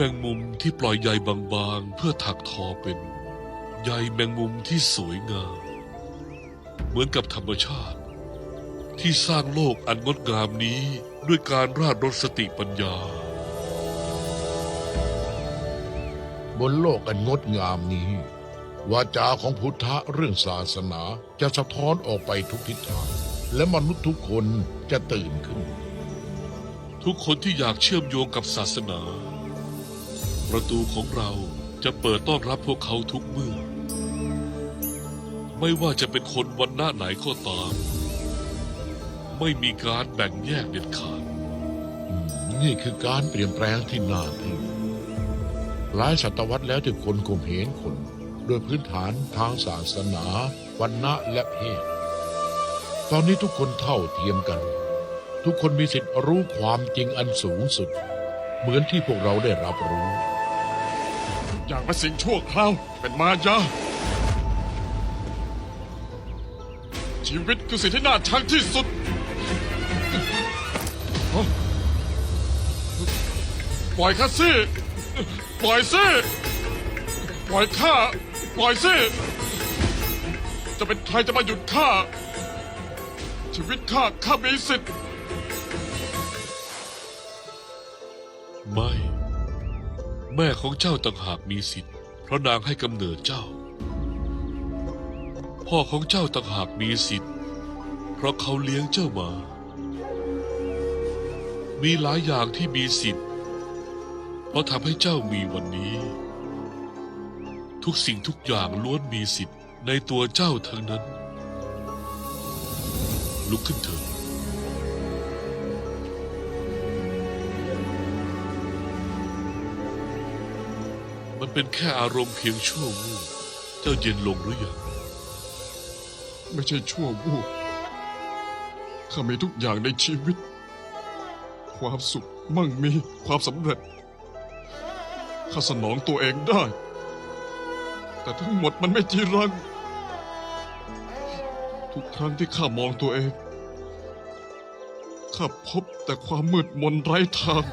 เหมือนแมงมุมที่ปล่อยใยบางๆ เพื่อถักทอเป็น ใยแมงมุมที่สวยงาม เหมือนกับธรรมชาติ ที่สร้างโลกอันงดงามนี้ด้วยการราดรสสติปัญญา บนโลกอันงดงามนี้ วาจาของพุทธะเรื่องศาสนาจะสะท้อนออกไปทุกทิศทาง และมนุษย์ทุกคนจะตื่นขึ้น ทุกคนที่อยากเชื่อมโยงกับศาสนา ประตูของเราจะเปิดต้อนรับพวกเขาทุกเมื่อ ไม่ว่าจะเป็นคนวันหน้าไหนก็ตาม ไม่มีการแบ่งแยกเด็ดขาด นี่คือการเปลี่ยนแปลงที่น่าทึ่งหลายศตวรรษแล้วที่คนข่มเหงคน โดยพื้นฐานทางศาสนาวันณะและเพศ ตอนนี้ทุกคนเท่าเทียมกัน ทุกคนมีสิทธิ์รู้ความจริงอันสูงสุด เหมือนที่พวกเราได้รับรู้ อย่างเป็นสิ่งชั่วคราว เป็นมายา ชีวิตคือสิ่งที่น่าชังที่สุด ปล่อยข้าสิ ปล่อยสิ ปล่อยข้า ปล่อยสิ จะเป็นใครจะมาหยุดข้า ชีวิตข้าข้ามีสิทธิ์ แม่ของเจ้าต่างหากมีสิทธิ์เพราะนางให้กำเนิดเจ้า พ่อของเจ้าต่างหากมีสิทธิ์ เพราะเขาเลี้ยงเจ้ามา มีหลายอย่างที่มีสิทธิ์ เพราะทำให้เจ้ามีวันนี้ ทุกสิ่งทุกอย่างล้วนมีสิทธิ์ในตัวเจ้าทั้งนั้น ลุกขึ้นเถิด มันเป็นแค่อารมณ์เพียงชั่ววูบเจ้าเย็นลงหรือยังไม่ใช่ชั่ววูบข้ามีทุกอย่างในชีวิต ความสุขมั่งมีความสำเร็จข้าสนองตัวเองได้ แต่ทั้งหมดมันไม่จีรัง ทุกครั้งที่ข้ามองตัวเอง ข้าพบแต่ความมืดมนไร้ทาง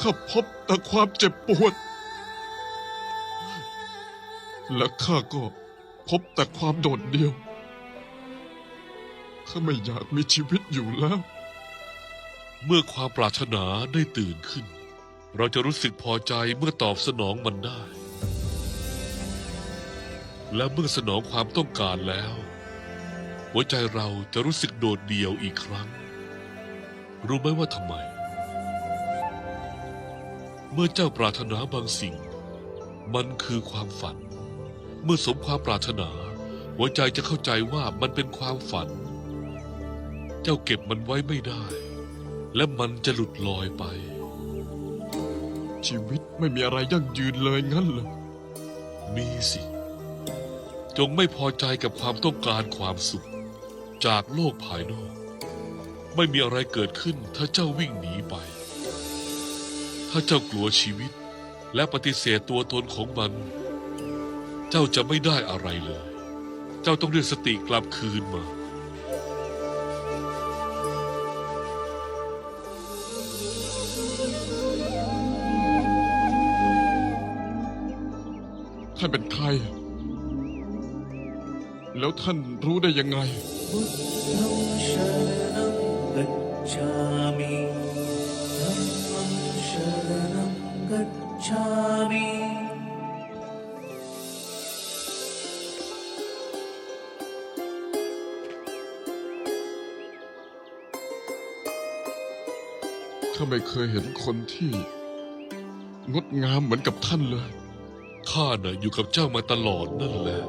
ข้าพบแต่ความเจ็บปวด และข้าก็พบแต่ความโดดเดี่ยว ข้าไม่อยากมีชีวิตอยู่แล้ว เมื่อความปรารถนาได้ตื่นขึ้น เราจะรู้สึกพอใจเมื่อตอบสนองมันได้ และเมื่อสนองความต้องการแล้ว หัวใจเราจะรู้สึกโดดเดี่ยวอีกครั้ง รู้ไหมว่าทำไม มื่อเจ้าปรารถนาบางสิ่ง มันคือความฝัน เมื่อสมความปรารถนา หัวใจจะเข้าใจว่ามันเป็นความฝัน เจ้าเก็บมันไว้ไม่ได้ และมันจะหลุดลอยไป ชีวิตไม่มีอะไรยั่งยืนเลยงั้นเหรอมีสิ จงไม่พอใจกับความต้องการความสุข จากโลกภายนอก ไม่มีอะไรเกิดขึ้นถ้าเจ้าวิ่งหนีไป ถ้าเจ้ากลัวชีวิต และปฏิเสธตัวตนของมัน เจ้าจะไม่ได้อะไรเลย เจ้าต้องเรียกสติกลับคืนมาท่านเป็นใคร แล้วท่านรู้ได้ยังไง गच्छामि ข้าไม่เคยเห็นคนที่ งดงามเหมือนกับท่านเลย ข้าน่ะอยู่กับเจ้ามาตลอดนั่นแหละ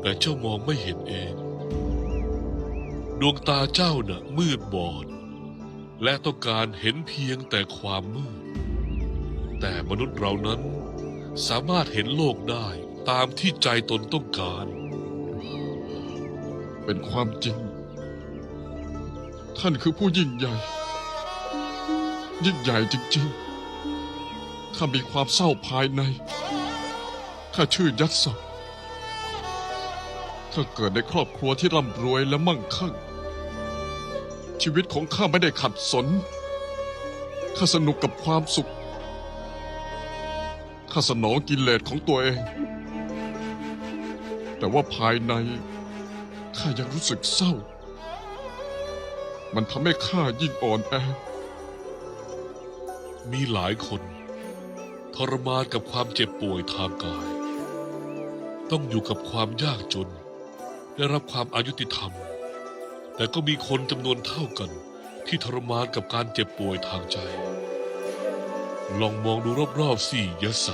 แต่เจ้ามองไม่เห็นเอง ดวงตาเจ้าน่ะมืดบอด และต้องการเห็นเพียงแต่ความมืด แต่มนุษย์เรานั้น สามารถเห็นโลกได้ตามที่ใจตนต้องการ เป็นความจริง ท่านคือผู้ยิ่งใหญ่ ยิ่งใหญ่จริงๆข้ามีความเศร้าภายในข้าชื่อยัตสักข้าเกิดในครอบครัวที่ร่ำรวยและมั่งคั่ง ชีวิตของข้าไม่ได้ขัดสนข้าสนุกกับความสุข ข้าสนองกินเลสของตัวเอง แต่ว่าภายในข้ายังรู้สึกเศร้า มันทำให้ข้ายิ่งอ่อนแอ มีหลายคน ทรมานกับความเจ็บป่วยทางกาย ต้องอยู่กับความยากจน ได้รับความอายุติธรรม แต่ก็มีคนจำนวนเท่ากันที่ทรมานกับการเจ็บป่วยทางใจ ลองมองดูรอบๆสิยศ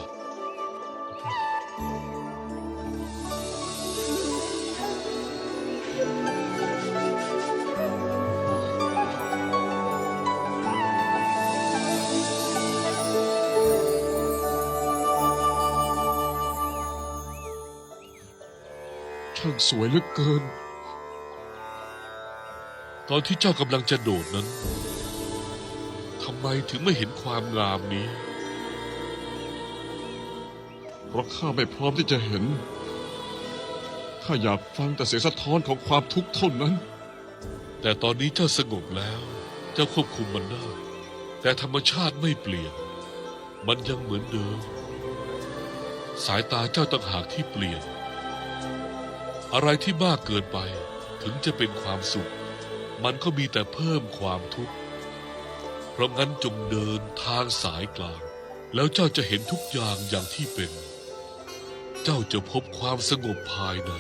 สวยเหลือเกิน ตอนที่เจ้ากำลังจะโดดนั้นทำไมถึงไม่เห็นความงามนี้ เพราะข้าไม่พร้อมที่จะเห็น ข้าอยากฟังแต่เสียงสะท้อนของความทุกข์เท่านั้น แต่ตอนนี้เจ้าสงบแล้ว เจ้าควบคุมมันได้ แต่ธรรมชาติไม่เปลี่ยน มันยังเหมือนเดิม สายตาเจ้าต่างหากที่เปลี่ยน อะไรที่มากเกินไปถึงจะเป็นความสุข มันก็มีแต่เพิ่มความทุกข์เพราะงั้นจงเดินทางสายกลาง แล้วเจ้าจะเห็นทุกอย่างอย่างที่เป็น เจ้าจะพบความสงบภายใน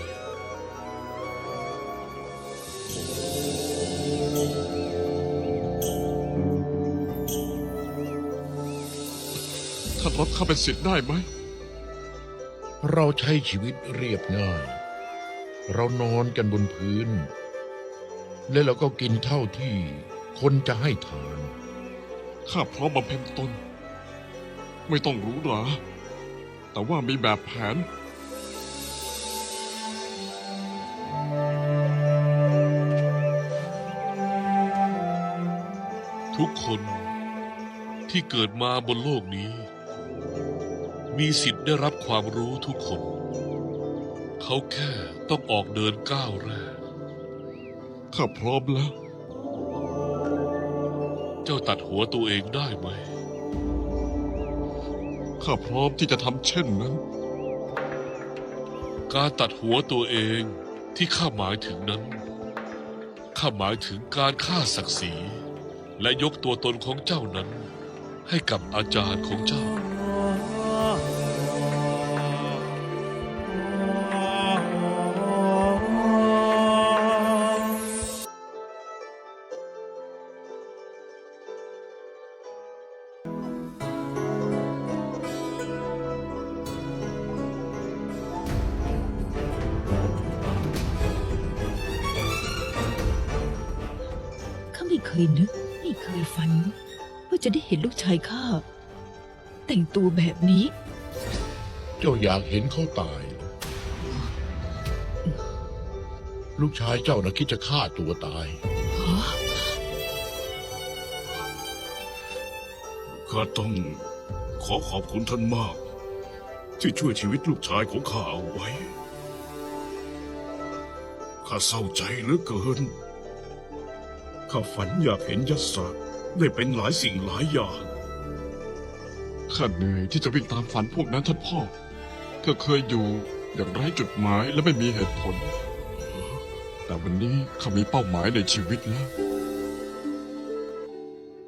ท่านรับข้าเป็นสิทธิ์ได้ไหม เราใช้ชีวิตเรียบง่าย เรานอนกันบนพื้น และเราก็กินเท่าที่คนจะให้ทาน ข้าพร้อมบำเพ็ญตน ไม่ต้องรู้หราแต่ว่ามีแบบแผน ทุกคนที่เกิดมาบนโลกนี้ มีสิทธิ์ได้รับความรู้ทุกคน เขาแค่ ต้องออกเดินก้าวแรกข้าพร้อมแล้ว เจ้าตัดหัวตัวเองได้ไหม ข้าพร้อมที่จะทำเช่นนั้น การตัดหัวตัวเองที่ข้าหมายถึงนั้น ข้าหมายถึงการฆ่าศักดิ์ศรี และยกตัวตนของเจ้านั้น ให้กับอาจารย์ของเจ้า เคยนึก ไม่เคยฝัน ว่าจะได้เห็นลูกชายข้า แต่งตัวแบบนี้ เจ้าอยากเห็นเขาตายลูกชายเจ้านะคิดจะฆ่าตัวตาย ข้าต้องขอขอบคุณท่านมาก ที่ช่วยชีวิตลูกชายของข้าเอาไว้ ข้าเศร้าใจเหลือเกิน ข้าฝันอยากเห็นยัสสะได้เป็นหลายสิ่งหลายอย่าง ข้าเหนื่อยที่จะวิ่งตามฝันพวกนั้นท่านพ่อข้าเคยอยู่อย่างไร้จุดหมายและไม่มีเหตุผล แต่วันนี้ข้ามีเป้าหมายในชีวิตแล้ว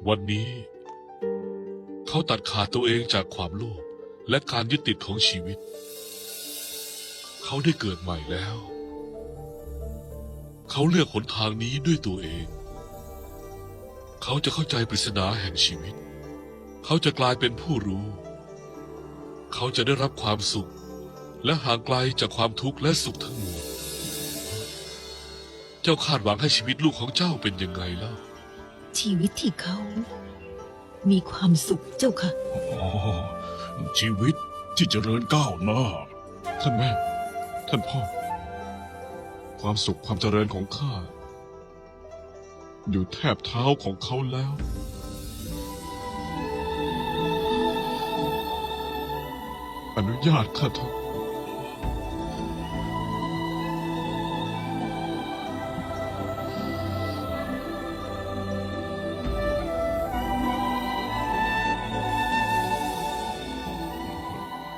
วันนี้ เขาตัดขาดตัวเองจากความโลภและการยึดติดของชีวิต เขาได้เกิดใหม่แล้ว เขาเลือกหนทางนี้ด้วยตัวเอง เขาจะเข้าใจปริศนาแห่งชีวิต เขาจะกลายเป็นผู้รู้ เขาจะได้รับความสุข และห่างไกลจากความทุกข์และสุขทั้งมวล เจ้าคาดหวังให้ชีวิตลูกของเจ้าเป็นยังไงเล่า ชีวิตที่เขา มีความสุขเจ้าค่ะ อ๋อชีวิตที่เจริญก้าวหน้า ท่านแม่ ท่านพ่อ ความสุขความเจริญของข้า อยู่แทบเท้าของเขาแล้ว อนุญาตข้าเถอ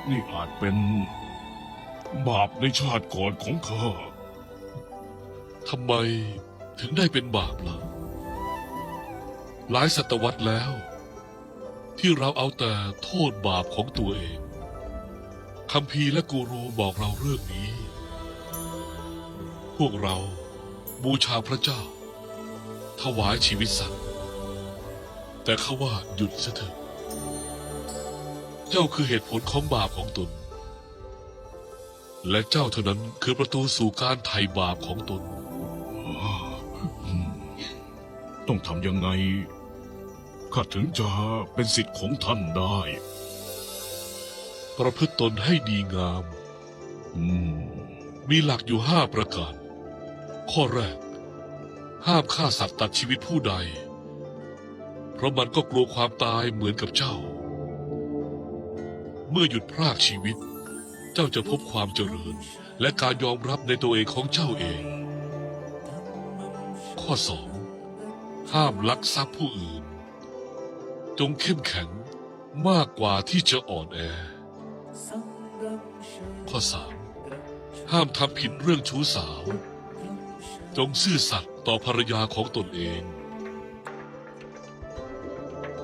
นี่อาจเป็นบาปในชาติก่อนของข้า ทำไมถึงได้เป็นบาปล่ะ หลายศตวรรษแล้ว ที่เราเอาแต่โทษบาปของตัวเองคำพีร์และกูรูบอกเราเรื่องนี้ พวกเราบูชาพระเจ้า ถวายชีวิตสัตว์ แต่เขาว่าหยุดซะเถอะ เจ้าคือเหตุผลของบาปของตน และเจ้าเท่านั้นคือประตูสู่การไถ่บาปของตน ต้องทำยังไง ข้าถึงจะเป็นสิทธิ์ของท่านได้ ประพฤติตนให้ดีงาม อืม มีหลักอยู่ห้าประการ ข้อแรก ห้ามฆ่าสัตว์ตัดชีวิตผู้ใด เพราะมันก็กลัวความตายเหมือนกับเจ้า เมื่อหยุดพรากชีวิต เจ้าจะพบความเจริญ และการยอมรับในตัวเองของเจ้าเอง ข้อสองห้ามลักทรัพย์ผู้อื่น จงเข้มแข็งมากกว่าที่จะอ่อนแอ ข้อสามห้ามทำผิดเรื่องชู้สาว จงซื่อสัตย์ต่อภรรยาของตนเอง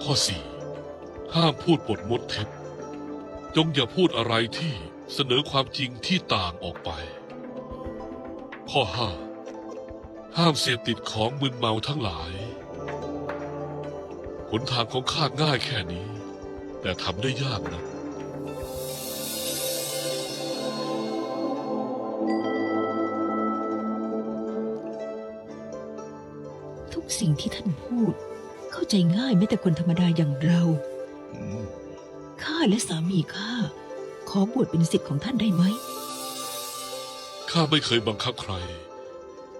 ข้อสี่ห้ามพูดปดมดเท็จ จงอย่าพูดอะไรที่เสนอความจริงที่ต่างออกไป ข้อห้าห้ามเสพติดของมึนเมาทั้งหลาย นทางของข้าง่ายแค่นี้ แต่ทำได้ยากนะทุกสิ่งที่ท่านพูด เข้าใจง่ายแม้แต่คนธรรมดาอย่างเราอืมข้าและสามีข้าขอบวชเป็นสิทธิ์ของท่านได้ไหมข้าไม่เคยบังคับใคร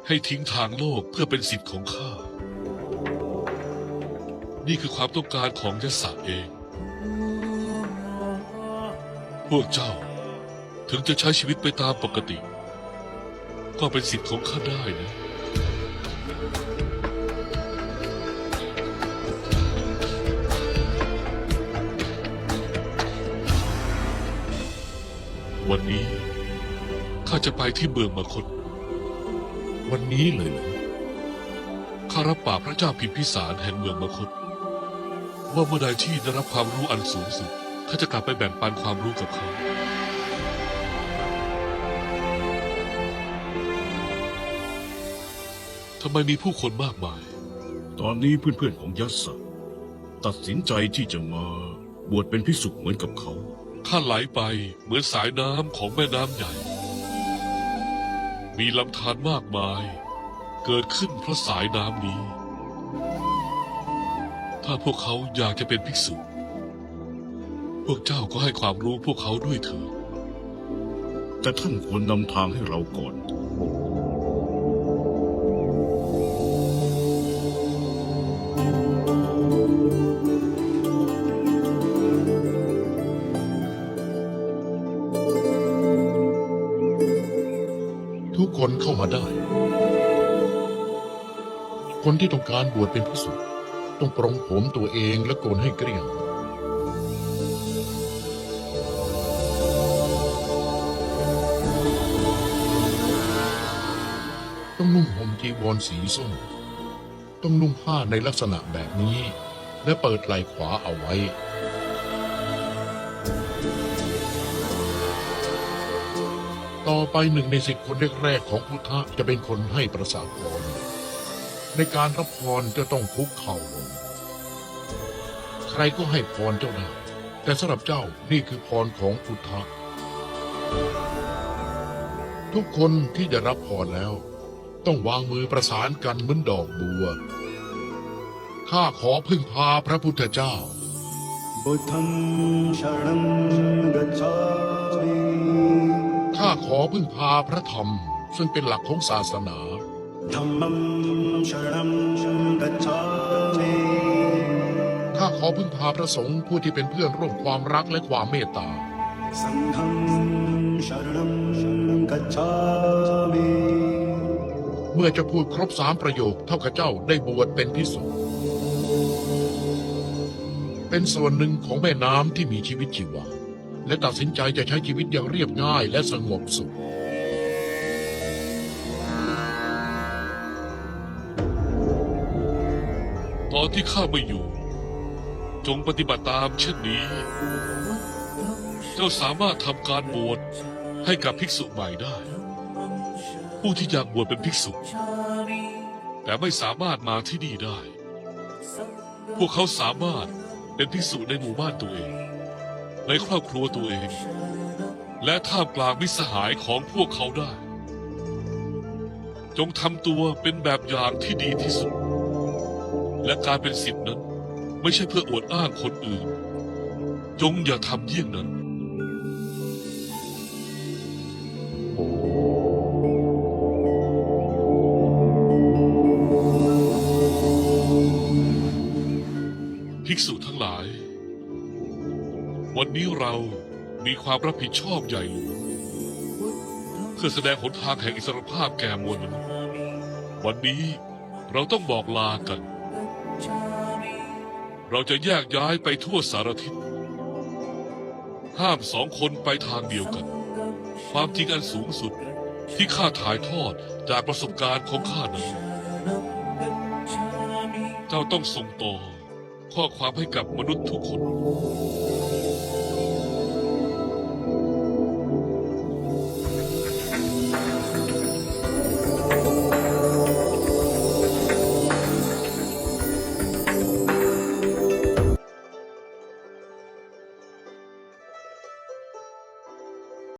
ให้ทิ้งทางโลกเพื่อเป็นสิทธิ์ของข้า นี่คือความต้องการของยศเอง พวกเจ้า ถึงจะใช้ชีวิตไปตามปกติ ก็เป็นสิทธิ์ของข้าได้นะวันนี้ข้าจะไปที่เมืองมคต วันนี้เลยเหรอข้ารับปากพระเจ้าพิมพิสารแห่งเมืองมคต ว่าเมื่อใดที่ได้รับความรู้อันสูงสุดข้าจะกลับไปแบ่งปันความรู้กับเขาทำไมมีผู้คนมากมาย ตอนนี้เพื่อนๆของยัสสะตัดสินใจที่จะมาบวชเป็นพิสุเหมือนกับเขาข้าไหลไปเหมือนสายน้ำของแม่น้ำใหญ่ มีลำธารมากมาย เกิดขึ้นเพราะสายน้ำนี้ ถ้าพวกเขาอยากจะเป็นภิกษุ พวกเจ้าก็ให้ความรู้พวกเขาด้วยเถิดแต่ท่านควรนำทางให้เราก่อน ทุกคนเข้ามาได้ คนที่ต้องการบวชเป็นพิสุ ต้องปรงผมตัวเองและโกนให้เกลี้ยง ต้องนุ่งห่มจีวรสีส้ม ต้องนุ่งผ้าในลักษณะแบบนี้ และเปิดไหล่ขวาเอาไว้ต่อไปหนึ่งในสิบคนแรกๆของพุทธะจะเป็นคนให้ประสาทพร ในการรับพรจะต้องคุกเข่าลง ใครก็ให้พรเจ้าได้ แต่สำหรับเจ้านี่คือพรของพุทธะทุกคนที่จะรับพรแล้ว ต้องวางมือประสานกันเหมือนดอกบัว ข้าขอพึ่งพาพระพุทธเจ้าบุธัชรังกัข้าขอพึ่งพาพระธรรม ซึ่งเป็นหลักของศาสนา धम्मं शरणं गच्छामि ข้าขอพึ่งพาพระสงฆ์ผู้ที่เป็นเพื่อนร่วมความรักและความเมตตา सङ्घं शरणं गच्छामि เมื่อจะพูดครบสามประโยคเท่ากับเจ้าได้บวชเป็นพิสุเป็นส่วนหนึ่งของแม่น้ำที่มีชีวิตชีวา และตัดสินใจจะใช้ชีวิตอย่างเรียบง่ายและสงบสุข ตอนที่ข้าไม่อยู่ จงปฏิบัติตามเช่นนี้ เจ้าสามารถทำการบวชให้กับภิกษุใหม่ได้ ผู้ที่อยากบวชเป็นภิกษุ แต่ไม่สามารถมาที่นี่ได้ พวกเขาสามารถเป็นภิกษุในหมู่บ้านตัวเอง ในครอบครัวตัวเอง และท่ามกลางมิสหายของพวกเขาได้ จงทำตัวเป็นแบบอย่างที่ดีที่สุด และการเป็นสิทธินั้น ไม่ใช่เพื่ออวดอ้างคนอื่น จงอย่าทำเยี่ยงนั้น ภิกษุทั้งหลาย วันนี้เรามีความรับผิดชอบใหญ่หลวงเพื่อแสดงหนทางแห่งอิสรภาพแก่มวลมนุษย์วันนี้เราต้องบอกลากัน เราจะแยกย้ายไปทั่วสารทิศ ห้ามสองคนไปทางเดียวกัน ความจริงอันสูงสุดที่ข้าถ่ายทอดจากประสบการณ์ของข้านั้น เจ้าต้องส่งต่อข้อความให้กับมนุษย์ทุกคน